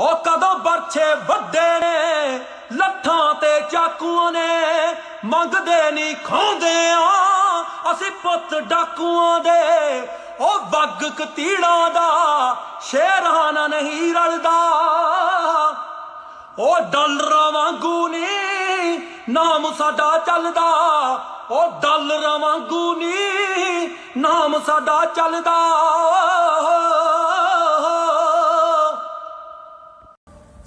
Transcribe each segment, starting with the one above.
ਉਹ ਕਦੋਂ ਬਰਛੇ ਵੱਡੇ ਨੇ, ਲੱਠਾਂ ਤੇ ਚਾਕੂਆਂ ਨੇ, ਮੰਗਦੇ ਨਹੀਂ ਖਾਂਦੇ ਆ ਅਸੀਂ ਪੁੱਤ ਡਾਕੂਆਂ ਦੇ, ਉਹ ਵੱਗ ਕਤੀੜਾਂ ਦਾ, ਸ਼ੇਰਾਂ ਨਾਲ ਨਹੀਂ ਰਲਦਾ। ਉਹ ਡਾਲਰਾਂ ਵਾਂਗੂ ਨੀ ਨਾਮ ਸਾਡਾ ਚੱਲਦਾ। ਉਹ ਡਾਲਰਾਂ ਵਾਂਗੂ ਨੀ ਨਾਮ ਸਾਡਾ ਚੱਲਦਾ।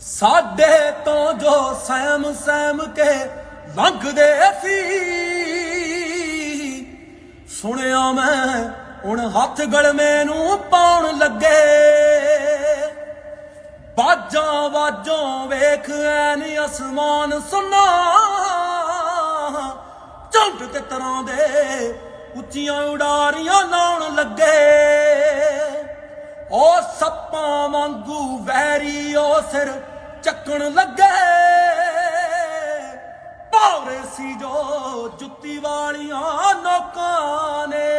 ਸਾਡੇ ਤੋਂ ਜੋ ਸਹਿਮ ਸਹਿਮ ਕੇ ਲੰਘਦੇ ਸੀ। ਸੁਣਿਆ ਮੈਂ, ਹੁਣ ਹੱਥ ਗਲਮੇ ਨੂੰ ਪਾਉਣ ਲੱਗੇ। ਬਾਜਾਂ ਵਾਜੋਂ ਵੇਖ ਐ ਅਸਮਾਨ ਸੁਨਾ। ਝੰਡ ਤੇ ਤਰ੍ਹਾਂ ਦੇ ਉੱਚੀਆਂ ਉਡਾਰੀਆਂ ਲਾਉਣ ਲੱਗੇ। ਓ ਸੱਪਾਂ ਵਾਂਗੂ ਵੈਰੀ ਓ ਸਿਰ ਚੱਕਣ ਲੱਗੇ। ਭਾਵਰੇ ਸੀ ਜੋ ਜੁੱਤੀ ਵਾਲੀਆਂ ਨੋਕਾਂ ਨੇ।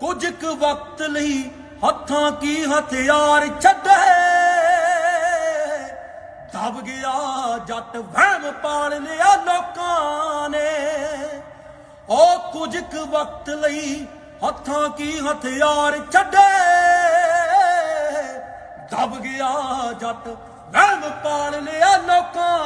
ਕੁਝ ਕੁ ਵਕਤ ਲਈ ਹੱਥਾਂ ਕੀ ਹਥਿਆਰ ਛੱਡੇ। ਦਬ ਗਿਆ ਜੱਟ ਵਹਿਮ ਪਾਲ ਲਿਆ ਲੋਕਾਂ ਨੇ। ਉਹ ਕੁਝ ਕੁ ਵਕਤ ਲਈ ਹੱਥਾਂ ਕੀ ਹਥਿਆਰ ਛੱਡੇ। ਦਬ ਗਿਆ ਜੱਟ ਵਹਿਮ ਪਾਲ ਲਿਆ ਲੋਕਾਂ